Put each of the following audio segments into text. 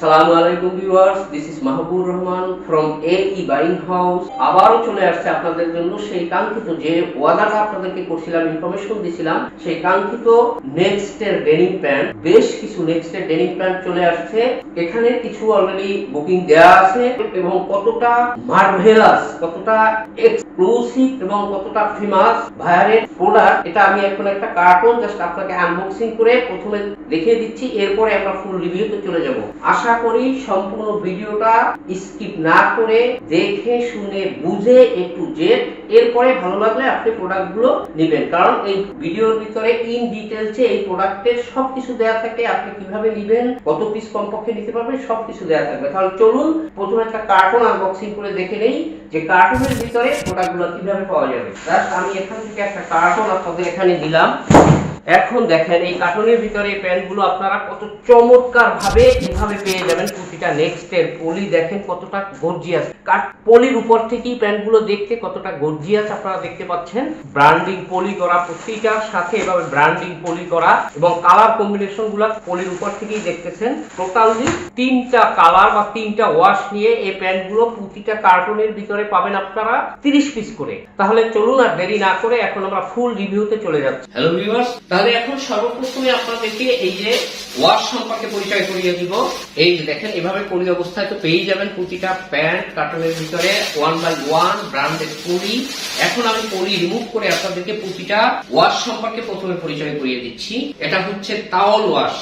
সালামু আলাইকুম viewers this is Mahbub Rahman from A E buying house আবারও চলে আসছে আপনাদের জন্য সেই কাঙ্ক্ষিত যে ওয়াদাটা আপনাদেরকে করছিলাম ইনফরমেশন দিছিলাম, সেই কাঙ্ক্ষিত নেক্সট এর ডেনিম প্যান্ট বেশ কিছু নেক্সট এর ডেনিম প্যান্ট চলে আসছে। এখানে কিছু অলরেডি বুকিং দেওয়া আছে এবং কতটা মার্ভেলাস কতটা এক্সক্লুসিভ এবং কতটা ফেমাস ভায়ারের প্রোডাক্ট এটা আমি এখন একটা কার্টুন জাস্ট আপনাকে আনবক্সিং করে প্রথমে দেখিয়ে দিচ্ছি, এরপরে আমরা ফুল রিভিউতে চলে যাব। আশা করি, সম্পূর্ণ ভিডিওটা স্কিপ না করে দেখে, শুনে, বুঝে, একটু জেড এরপরে ভালো লাগলে আপনি প্রোডাক্টগুলো নেবেন। কারণ এই ভিডিওর ভিতরে ইন ডিটেলসে এই প্রোডাক্টের সবকিছু দেওয়া থাকে, আপনি কীভাবে নেবেন, কত পিস কমপক্ষে নিতে পারবেন, সবকিছু দেওয়া থাকবে। তাহলে চলুন, প্রথমে একটা কার্টুন আনবক্সিং করে দেখে নেই যে কার্টুনের ভিতরে প্রোডাক্টগুলো কীভাবে পাওয়া যাবে। আমি এখান থেকে একটা কার্টুন আপনাদের এখানে দিলাম। এখন দেখেন এই কার্টুনের ভিতরে এই প্যান্টগুলো আপনারা কত চমৎকার ভাবে এভাবে পেয়ে যাবেন। প্রতিটা নেক্সট এর পলি দেখেন কতটা গর্জিয়াস কাট পলির উপর থেকেই প্যান্টগুলো দেখতে কতটা গর্জিয়াস আপনারা দেখতে পাচ্ছেন। ব্র্যান্ডিং পলি করা প্রতিটার সাথে এভাবে ব্র্যান্ডিং পলি করা এবং কালার কম্বিনেশনগুলা পলির উপর থেকেই দেখতেছেন। টোটালি তিনটা কালার বা তিনটা ওয়াশ নিয়ে এই প্যান্টগুলো প্রতিটা কার্টুনের ভিতরে পাবেন আপনারা তিরিশ পিস করে। তাহলে চলুন আর দেরি না করে এখন আমরা ফুল রিভিউতে চলে যাচ্ছি। হ্যালো ভিউয়ার্স তাহলে এখন সর্বপ্রথমে আপনাদেরকে এই যে ওয়াশ সম্পর্কে পরিচয় করিয়ে দিব। এই যে দেখেন এভাবে কুড়ি অবস্থায় তো পেয়ে যাবেন প্রতিটা প্যান্ট কার্টনের ভিতরে ওয়ান বাই ওয়ান ব্রান্ডের কুড়ি এখন আমি পলি রিমুভ করে আপনাদেরকে প্রতিটা ওয়াশ সম্পর্কে প্রথমে পরিচয় করিয়ে দিচ্ছি। এটা হচ্ছে তাওল ওয়াশ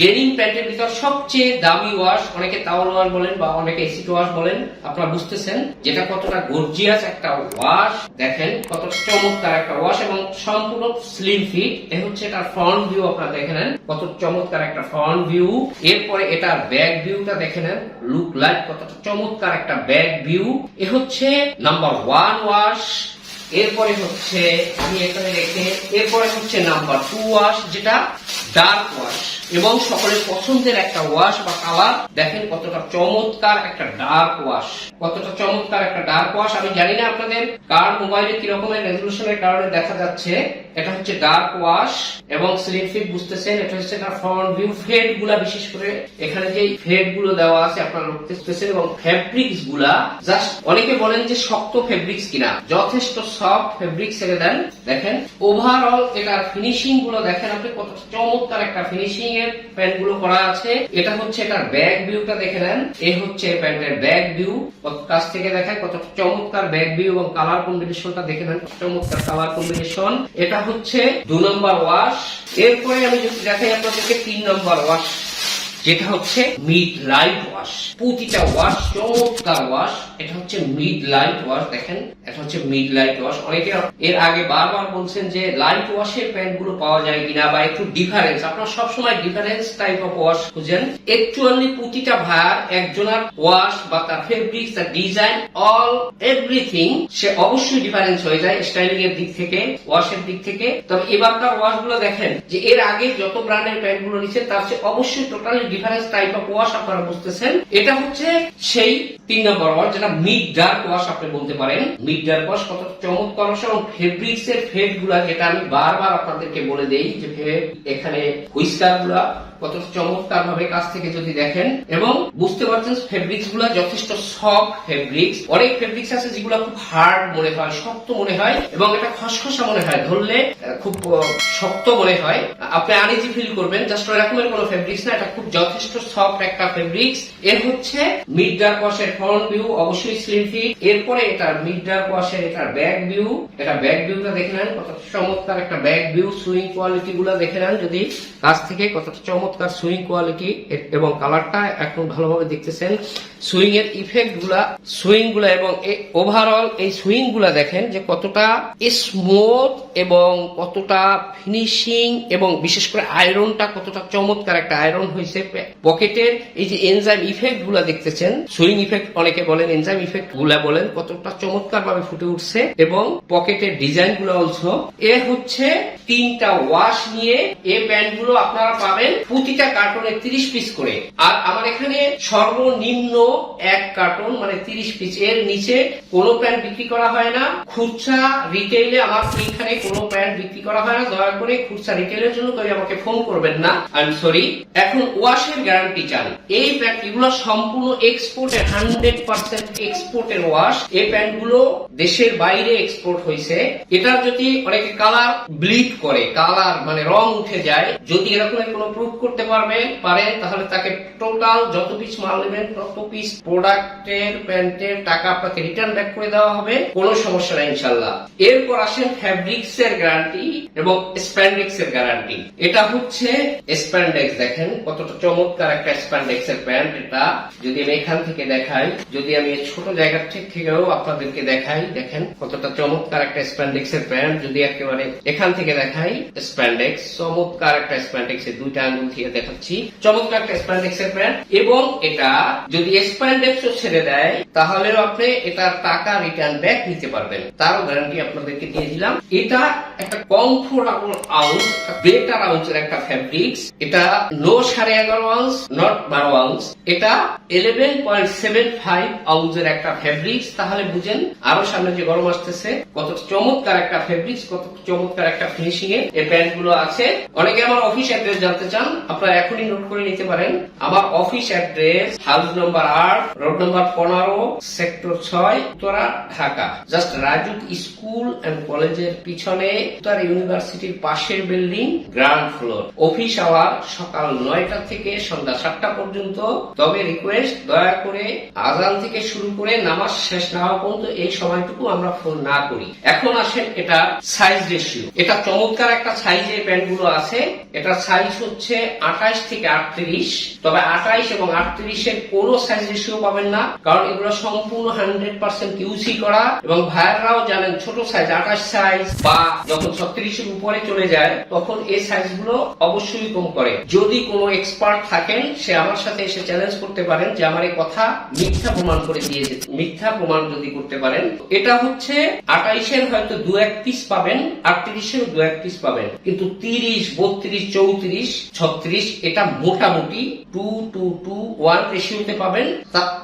ডেনিম প্যান্টের ভিতর সবচেয়ে দামি ওয়াশ অনেকে তাওয়াল ওয়াশ বলেন বা অনেকে এসিড ওয়াশ বলেন, আপনারা বুঝতেছেন, যেটা কতটা গর্জিয়াস একটা ওয়াশ দেখেন, কতটা চমৎকার একটা ওয়াশ এবং সম্পূর্ণ স্লিম ফিট এ হচ্ছে এটার ফ্রন্ট ভিউ আপনারা দেখে নেন, কত চমৎকার একটা ফ্রন্ট ভিউ এরপরে এটার ব্যাক ভিউটা দেখে নেন লুক লাইক কতটা চমৎকার একটা ব্যাক ভিউ এ হচ্ছে নাম্বার ওয়ান ওয়াশ এরপরে হচ্ছে, আমি এখানে রেখে, এরপরে হচ্ছে নাম্বার টু ওয়াশ যেটা ডার্ক ওয়াশ এবং সকলের পছন্দের একটা ওয়াশ বা কালার দেখেন কতটা চমৎকার একটা ডার্ক ওয়াশ কতটা চমৎকার একটা ডার্ক ওয়াশ আমি জানি না আপনাদের কার মোবাইলে কি রকমের রেজলিউশনের কারণে দেখা যাচ্ছে। এটা হচ্ছে ডার্ক ওয়াশ এবং স্লিম ফিট বুঝতেছেন, এটা হচ্ছে তার ফ্রন্ট ভিউ ফেডগুলা বিশেষ করে এখানে যে ফেডগুলো দেওয়া আছে আপনারা বুঝতেছেন এবং ফেব্রিক্সগুলা জাস্ট অনেকে বলেন যে শক্ত ফেব্রিক্স কিনা, যথেষ্ট সফট ফেব্রিক্স এনে দেন। দেখেন ওভারঅল এটার ফিনিশিংগুলো দেখেন আপনি কত চমৎকার একটা ফিনিশিং গুলো করা আছে। এটা হচ্ছে এটার ব্যাক ভিউটা দেখে নেন। এই হচ্ছে প্যান্টের ব্যাক ভিউ কাছ থেকে দেখায় কত চমৎকার ব্যাক ভিউ এবং কালার কম্বিনেশনটা দেখে নেন। চমৎকার কালার কম্বিনেশন এটা হচ্ছে দু নম্বর ওয়াশ এরপরে আমি দেখাই আপনাদেরকে তিন নম্বর ওয়াশ যেটা হচ্ছে মিড লাইট ওয়াশ প্রতিটা ওয়াশ চমৎকার ওয়াশ এটা হচ্ছে মিড লাইট ওয়াশ দেখেন। এটা হচ্ছে মিড লাইট ওয়াশ অনেকে এর আগে বারবার বলছেন যে লাইট ওয়াশের প্যান্টগুলো পাওয়া যায় কিনা বা একটু ডিফারেন্স আপনারা সবসময় ডিফারেন্স টাইপ অফ ওয়াশ খুঁজেন। একচুয়ালি প্রতিটা ভায়ার একজনের ওয়াশ বা তার ফেব্রিক তার ডিজাইন অল এভরিথিং সে অবশ্যই ডিফারেন্স হয়ে যায় স্টাইলিং এর দিক থেকে ওয়াশের দিক থেকে। তবে এবারকার ওয়াশগুলো দেখেন যে এর আগে যত ব্র্যান্ডের প্যান্টগুলো নিচ্ছে তার চেয়ে অবশ্যই totally difference type of wash আপনারা বুঝতেছেন। এটা হচ্ছে সেই তিন নম্বর ওয়াশ যেটা মিড ডার্ক ওয়াশ আপনি বলতে পারেন। মিড ডার্ক ওয়াশ কত চমৎকার ওয়াশ এবং ফেব্রিক্স এর ফেডগুলা যেটা আমি বারবার আপনাদেরকে বলে দেই, যে এখানে হুইস্কারগুলা কত চমৎকার ভাবে কাছ থেকে যদি দেখেন এবং বুঝতে পারছেন ফেব্রিক্সগুলা যথেষ্ট সফট ফেব্রিক্স অনেক ফেব্রিক্স আছে যেগুলো খুব হার্ড মনে হয়, শক্ত মনে হয় এবং এটা খসখসা মনে হয়, ধরলে খুব শক্ত মনে হয়। আপনি আনিজি ফিল করবেন জাস্ট এরকমের কোনো ফেব্রিক্স না, এটা খুব যথেষ্ট সফট একটা ফেব্রিক্স এর হচ্ছে মিড ডার্ক ওয়াশের ফ্রন্ট ভিউ অবশ্যই স্লিম ফিট এরপরে এটার মিড ডার্ক ওয়াশের এটার ব্যাক ভিউ এটা ব্যাক ভিউটা দেখে নেন কত চমৎকার একটা ব্যাক ভিউ সুইং কোয়ালিটি গুলা দেখে নেন যদি কাছ থেকে, কতটা চমৎকার সুইং কোয়ালিটি এবং কালারটা এখন ভালোভাবে দেখতেছেন। সুইং এর ইফেক্টগুলা সুইংগুলা এবং ওভারঅল এই সুইংগুলা দেখেন যে কতটা স্মুথ এবং কতটা ফিনিশিং এবং বিশেষ করে আয়রনটা কতটা চমৎকার একটা আয়রন হয়েছে পকেটের এই যে এনজাইম ইফেক্টগুলা দেখতেছেন সুইং ইফেক্ট অনেকে বলেন এনজাইম ইফেক্টগুলা বলেন কতটা চমৎকার ভাবে ফুটে উঠছে এবং পকেটের ডিজাইনগুলো অলসো এ হচ্ছে তিনটা ওয়াশ নিয়ে এ প্যান্টগুলো আপনারা পাবেন প্রতিটা কার্টনে তিরিশ পিস করে। আর আমার এখানে সর্বনিম্ন এক কার্টন মানে তিরিশ পিস এর নিচে কোনো প্যান্ট বিক্রি করা হয় না। খুচরা রিটেইলে আমার এখানে কোনো প্যান্ট বিক্রি করা হয় না। দয়া করে খুচরা রিটেইলের জন্য কেউ আমাকে ফোন করবেন না। আই এম সরি এখন ওয়াশের গ্যারান্টি চান এই প্যান্ট এগুলো সম্পূর্ণ এক্সপোর্টের হান্ড্রেড পার্সেন্ট এক্সপোর্টের ওয়াশ এই প্যান্টগুলো দেশের বাইরে এক্সপোর্ট হয়েছে এটার যদি অনেকে কালার ব্লিড করে কালার মানে রং উঠে যায়, যদি এরকম কোনো প্রুফ করতে পারবে পারেন তাহলে তাকে টোটাল যত পিস মাল নেবেন, তত পিস প্রোডাক্টের প্যান্টের টাকা আপনাকে রিটার্ন ব্যাক করে দেওয়া হবে, কোনো সমস্যা নাই ইনশাল্লাহ এরপর আসেন ফ্যাব্রিক্স এর গ্যারান্টি এবং স্প্যান্ডেক্স এর গ্যারান্টি এটা হচ্ছে স্প্যান্ডেক্স দেখেন, কতটা চমৎকার একটা স্প্যান্ডেক্স এর প্যান্ট এটা। যদি আমি এখান থেকে দেখাই, যদি আমি ছোট জায়গা ঠিক থেকেও আপনাদেরকে দেখাই, দেখেন, কতটা চমৎকার একটা স্প্যান্ডেক্স এর প্যান্ট যদি একেবারে এখান থেকে দেখাই স্প্যান্ডেক্স চমৎকার একটা স্প্যান্ডেক্স এর দুইটা আঙ্গুল থেকে দেখাচ্ছি। চমৎকার একটা এবং এটা যদি ছেড়ে দেয়, তাহলেও আপনি এটার টাকা রিটার্ন ব্যাক নিতে পারবেন। তারও গ্যারান্টি আপনাদেরকে দিয়ে এটা একটা কমফোর্টেবল আউন্স বেটার আউন্সের একটা ফ্যাব্রিক্স এটা নো সাড়ে এগারো আউন্স নট বারো আউন্স এটা ইলেভেন পয়েন্ট সেভেন ফাইভ আউন্সের একটা ফ্যাব্রিক্স তাহলে বুঝেন, আরও সামনে যে গরম আসতেছে, কত চমৎকার একটা ফেব্রিক্স কত চমৎকার একটা ফিনিশিং এ এই প্যান্টগুলো আছে। অনেকে আমার অফিস অ্যাড্রেস জানতে চান আপনারা এখনই নোট করে নিতে পারেন। আমার অফিস অ্যাড্রেস হাউস নম্বর আট রোড নম্বর পনেরো সেক্টর ছয়, Uttara, Dhaka. Just Rajuk school and কলেজের পিছনে উত্তর ইউনিভার্সিটির পাশের building ground floor office hour সকাল নয়টা থেকে সন্ধ্যা সাতটা পর্যন্ত। তবে রিকোয়েস্ট দয়া করে আজান থেকে শুরু করে নামাজ শেষ না হওয়া পর্যন্ত এই সময়টুকু আমরা ফোন না করি। এখন আসেন এটা সাইজ রেশিও এটা চমৎকার একটা সাইজের প্যান্টগুলো আছে। এটা সাইজ হচ্ছে আঠাইশ থেকে আটত্রিশ, তবে আঠাইশ এবং আটত্রিশের কোনো সাইজ রেশিও পাবেন না, কারণ এগুলো সম্পূর্ণ হান্ড্রেড পার্সেন্ট ইউসি করা, এবং ভাইয়াররাও জানেন ছোট সাইজ আঠাশ সাইজ বা যখন ছত্রিশের উপরে চলে যায়, তখন এই সাইজগুলো অবশ্যই কম করে। যদি কোনো এক্সপার্ট থাকেন, সে আমার সাথে এসে চ্যালেঞ্জ করতে পারেন যে আমার এই কথা মিথ্যা প্রমাণ করে দিয়ে মিথ্যা প্রমাণ যদি করতে পারেন এটা হচ্ছে আঠাইশের হয়তো দু এক পিস পাবেন আটত্রিশের দু এক পিস পাবেন। কিন্তু তিরিশ, বত্রিশ, চৌত্রিশ, ছত্রিশ এটা মোটামুটি টু টু টু ওয়ান রেশিওতে পাবেন।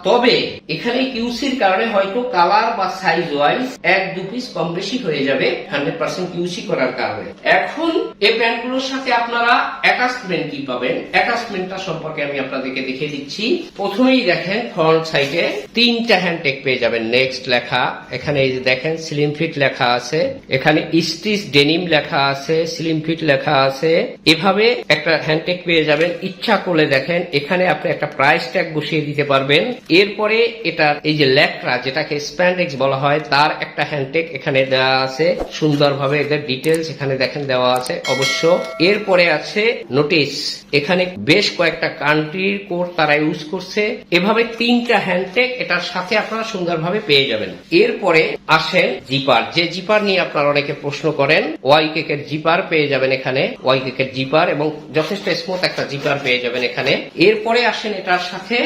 তবে এখানে কিউসির কারণে হয়তো কালার বা সাইজ ওয়াইজ এক দু পিস কম বেশি হয়ে যাবে হান্ড্রেড পার্সেন্ট কিউসি করার কারণে। এখন এই প্যান্টগুলোর সাথে আপনারা অ্যাটাচমেন্ট কি পাবেন? অ্যাটাচমেন্টটা সম্পর্কে আমি আপনাদেরকে দেখিয়ে দিচ্ছি। প্রথমেই দেখেন ফ্রন্ট সাইডে তিনটা হ্যান্ডটেক পেয়ে যাবেন। নেক্সট লেখা, এখানে এই যে দেখেন স্লিম ফিট লেখা আছে। এখানে স্টিচ ডেনিম লেখা আছে স্লিম ফিট লেখা আছে। এভাবে একটা হ্যান্ডটেক পেয়ে যাবেন। ইচ্ছা করলে দেখেন এখানে আপনি একটা প্রাইস ট্যাগ বসিয়ে দিতে পারবেন। এরপরে এটার এই যে লেখরা যেটাকে স্প্যান্ডেক্স বলা হয়, তার একটা হ্যান্ডটেক এখানে দেওয়া আছে। সুন্দরভাবে এদের ডিটেলস এখানে দেখেন দেওয়া আছে অবশ্য। এরপরে আছে নোটিশ এখানে বেশ কয়েকটা কান্ট্রির কোড তারা ইউজ করছে। এভাবে তিনটা হ্যান্ডটেক এটার সাথে আপনারা সুন্দরভাবে পেয়ে যাবেন। এরপরে আসেন জিপার যে জিপার নিয়ে আপনারা অনেকে প্রশ্ন করেন ওয়াই কেকের জিপার পেয়ে যাবেন এখানে। ওয়াই কেকের জিপার এবং যথেষ্ট স্মুথ একটা জিপার পেয়ে যাবেন এখানে। এরপরে আসেন এটার সাথে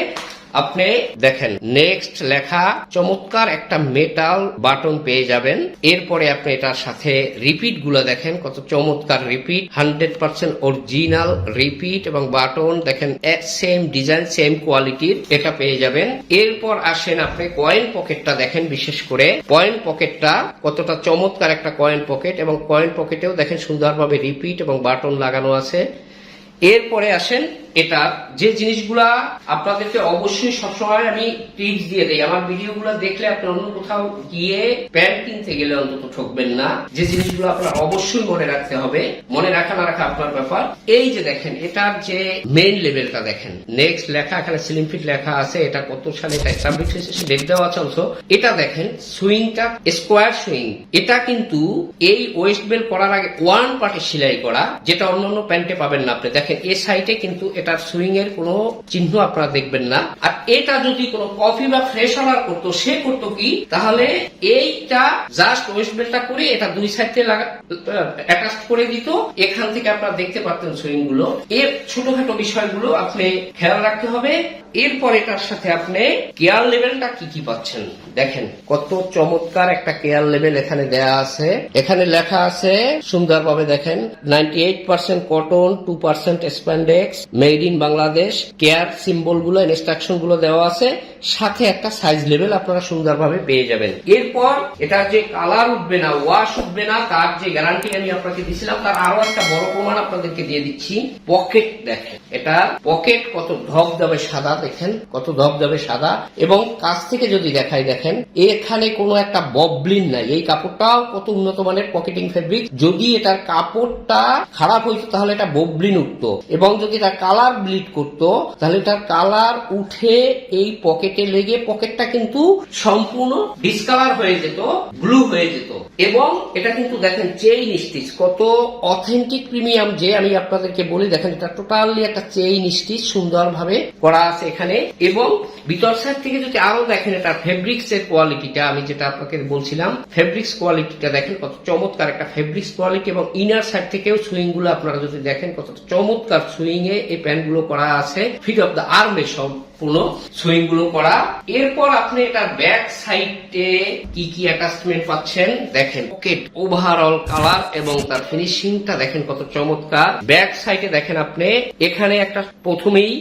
আপনি দেখেন নেক্সট লেখা চমৎকার একটা মেটাল বাটন পেয়ে যাবেন। এরপরে আপনি এটার সাথে রিপিটগুলো দেখেন, কত চমৎকার repeat hundred percent original repeat এবং বাটন দেখেন সেম ডিজাইন সেম কোয়ালিটির এটা পেয়ে যাবেন। এরপর আসেন আপনি কয়েন পকেটটা দেখেন, বিশেষ করে কয়েন পকেটটা কতটা চমৎকার একটা কয়েন পকেট এবং কয়েন পকেটেও দেখেন সুন্দরভাবে রিপিট এবং বাটন লাগানো আছে। এরপরে আসেন এটা যে জিনিসগুলা আপনাদেরকে অবশ্যই সবসময় আমি টিপস দিয়ে দেই। আমার ভিডিওগুলো দেখলে আপনি অন্য কোথাও গিয়ে প্যান্ট কিনতে গেলে অন্তত ঠকবেন না। যে জিনিসগুলো আপনার অবশ্যই মনে রাখতে হবে, মনে রাখা না রাখা আপনার ব্যাপার। এই যে দেখেন, এটার যে মেইন লেভেলটা দেখেন। নেক্সট লেখা, এখানে স্লিম ফিট লেখা আছে, এটা কত সালে এটা এস্টাবলিশ হয়েছে ডেট দেওয়া আছে অংশ এটা দেখেন, সুইংটা স্কোয়ার সুইং। এটা কিন্তু এই ওয়েস্ট বেল করার আগে ওয়ান পার্টে সেলাই করা, যেটা অন্যান্য প্যান্টে পাবেন না আপনি। দেখেন এ সাইডে কিন্তু এটার সুইং এর কোনো চিহ্ন আপনারা দেখবেন না। আর এটা যদি কোনো কফি বা ফ্রেশ অর্ডার করতো, সে করতো কি? তাহলে এইটা জাস্ট ওয়েস্ট বেলটা করে এটা দুই সাইডে অ্যাটাচ করে দিত। এখান থেকে আপনারা দেখতে পারতেন সুইংগুলো। এর ছোটখাটো বিষয়গুলো আপনি খেয়াল রাখতে হবে। এরপর এটার সাথে আপনি কেয়ার লেভেলটা কি কি পাচ্ছেন? দেখেন, কত চমৎকার একটা কেয়ার লেভেল এখানে দেয়া আছে। এখানে লেখা আছে, সুন্দরভাবে দেখেন ninety eight percent cotton two percent spandex made in Bangladesh care সিম্বলগুলো ইনস্ট্রাকশনগুলো দেওয়া আছে। সাথে একটা সাইজ লেভেল আপনারা সুন্দরভাবে পেয়ে যাবেন। এরপর এটা যে কালার উঠবে না ওয়াশ উঠবে না, তার যে গ্যারান্টি আমি আপনাকে দিয়েছিলাম তার আরও একটা বড় প্রমাণ আপনাদেরকে দিয়ে দিচ্ছি। পকেট দেখেন এটা পকেট কত ধপ যাবে সাদা, দেখেন কত ধপ যাবে সাদা। এবং কাছ থেকে যদি দেখাই, দেখেন, এখানে কোনো একটা ববলিন নাই। এই কাপড়টাও কত উন্নত মানের পকেটিং ফেব্রিক যদি এটার কাপড়টা খারাপ হইতো, তাহলে এটা ববলিন উঠতো। এবং যদি এটা কালার ব্লিড করতো, তাহলে এটার কালার উঠে এই পকেটে লেগে পকেটটা কিন্তু সম্পূর্ণ ডিসকালার হয়ে যেত ব্লু হয়ে যেত। এবং এটা কিন্তু দেখেন চেইন স্টিচ কত অথেন্টিক প্রিমিয়াম যে আমি আপনাদেরকে বলি, দেখেন এটা টোটালি একটা চেইন স্টিচ সুন্দরভাবে করা আছে এখানে। এবং ভিতর সাইড থেকে যদি আরও দেখেন, এটা ফেব্রিক্স এর কোয়ালিটিটা আমি যেটা আপনাকে বলছিলাম ফেব্রিক্স কোয়ালিটিটা দেখেন কত চমৎকার একটা ফেব্রিক্স কোয়ালিটি এবং ইনার সাইড থেকেও সুইংগুলো আপনারা যদি দেখেন কত চমৎকার সুইং এ এই প্যান্টগুলো করা আছে। ফিট অফ দ্য আর্মে সম্পূর্ণ সুইংগুলো করা। এরপর আপনি এটা ব্যাক সাইডে কি কি অ্যাটাচমেন্ট পাচ্ছেন দেখেন। পকেট ওভারঅল কালার এবং তার ফিনিশিংটা দেখেন কত চমৎকার। ব্যাক সাইডে দেখেন আপনি, এখানে একটা প্রথমেই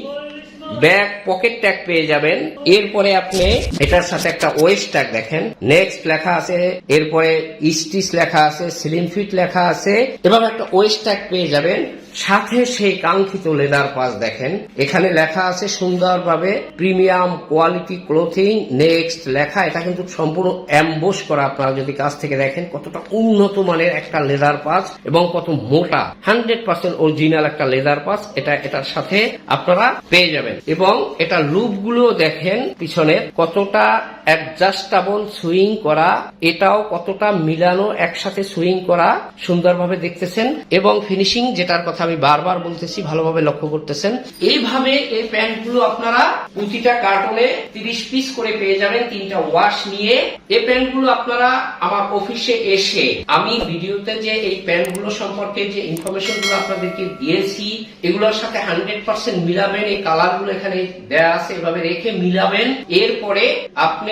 ব্যাক পকেট ট্যাগ পেয়ে যাবেন। এরপরে আপনি এটার সাথে একটা ওয়েস্ট ট্যাগ দেখেন। নেক্সট লেখা আছে, এরপরে স্টিচ লেখা আছে স্লিম ফিট লেখা আছে। এবং একটা ওয়েস্ট ট্যাগ পেয়ে যাবেন। সাথে সেই কাঙ্ক্ষিত লেদার পাস দেখেন। এখানে লেখা আছে সুন্দরভাবে প্রিমিয়াম কোয়ালিটি ক্লোথিং, নেক্সট লেখা, এটা কিন্তু সম্পূর্ণ অ্যাম্বোস করা। আপনারা যদি কাছ থেকে দেখেন, কতটা উন্নত মানের একটা লেদার পাস এবং কত মোটা, হান্ড্রেড পার্সেন্ট অরিজিনাল একটা লেদার পাস। এটা, এটার সাথে আপনারা পেয়ে যাবেন। এবং এটা লুপগুলো দেখেন পিছনে কতটা অ্যাডজাস্টেবল সুইং করা, এটাও কতটা মিলানো একসাথে সুইং করা সুন্দরভাবে দেখতেছেন এবং ফিনিশিং যেটার কথা আমি বারবার বলতেছি, ভালোভাবে লক্ষ্য করতেছেন। এইভাবে এই প্যান্টগুলো আপনারা প্রতিটা কার্টনে তিরিশ পিস করে পেয়ে যাবেন, তিনটা ওয়াশ নিয়ে। এই প্যান্টগুলো আপনারা আমার অফিসে এসে আমি ভিডিওতে যে এই প্যান্টগুলো সম্পর্কে যে ইনফরমেশনগুলো আপনাদেরকে দিয়েছি, এগুলোর সাথে হান্ড্রেড পার্সেন্ট মিলাবেন, এই কালার এখানে দেয়া আছে, এভাবে রেখে মিলাবেন। এরপরে আপনি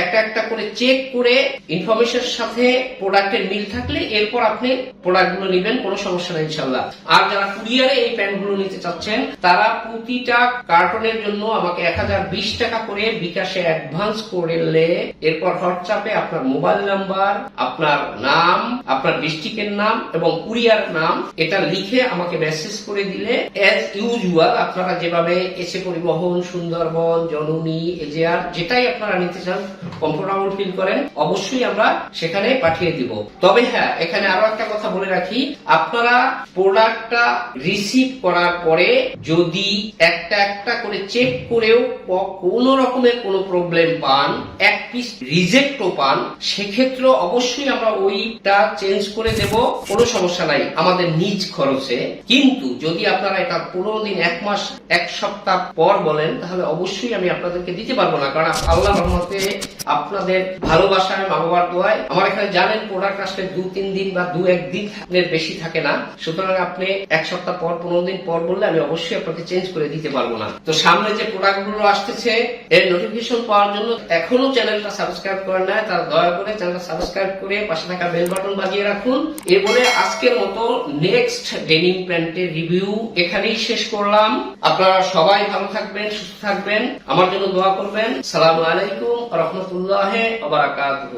একটা একটা করে চেক করে ইনফরমেশনের সাথে প্রোডাক্টের মিল থাকলে এরপর আপনি প্রোডাক্টগুলো নিবেন, কোনো সমস্যা নেই ইনশাল্লাহ আর যারা কুরিয়ারে এই প্যান্টগুলো নিতে চাচ্ছেন, তারা প্রতিটা কার্টনের জন্য আমাকে এক টাকা করে বিকাশে অ্যাডভান্স করলে এরপর হোয়াটসঅ্যাপে আপনার মোবাইল নাম্বার আপনার নাম, আপনার ডিস্ট্রিক্টের নাম এবং কুরিয়ার নাম, এটা লিখে আমাকে মেসেজ করে দিলে অ্যাজ ইউজুয়াল আপনারা যেভাবে এসে পরিবহন, সুন্দরবন, জননী এজেআর যেটাই আপনারা নিতে চান কমফোর্টেবল ফিল করেন, অবশ্যই আমরা সেখানে পাঠিয়ে দিব। তবে হ্যাঁ এখানে আরও একটা কথা বলে রাখি, আপনারা প্রোডাক্টটা রিসিভ করার পরে যদি একটা একটা করে চেক করেও কোনো রকমের কোনো প্রবলেম পান, এক পিস রিজেক্টও পান সেক্ষেত্রে অবশ্যই আমরা ওইটা চেঞ্জ করে দেব, কোনো সমস্যা নাই, আমাদের নিজ খরচে। কিন্তু যদি আপনারা এটা পনেরো দিন, এক মাস, এক সপ্তাহ পর বলেন, তাহলে অবশ্যই আমি আপনাদেরকে দিতে পারব না, কারণ আল্লাহ রহমতে আপনাদের ভালোবাসায় মা বাবার দোয়ায়, আমার এখানে জানেন প্রোডাক্ট আসলে দু, তিন দিন বা দু একদিন বেশি থাকে না। সুতরাং আপনি এক সপ্তাহ পর, পনেরো দিন পর বললে আমি অবশ্যই আপনাকে চেঞ্জ করে দিতে পারব। না। তো সামনে যে প্রোডাক্টগুলো আসতেছে, এর নোটিফিকেশন পাওয়ার জন্য এখনও চ্যানেলটা সাবস্ক্রাইব করে নেয় তারা দয়া করে চ্যানেলটা সাবস্ক্রাইব করে পাশে থাকা বেল বাটন বাজিয়ে রাখুন। এরপরে আজকের মতো নেক্সট ডেনিম প্যান্টের রিভিউ এখানেই শেষ করলাম। আপনারা সবাই ভালো থাকবেন, সুস্থ থাকবেন। আমার জন্য দোয়া করবেন। সালাম আলাইকুম, রহমতুল্লাহ আবরাকাতুহ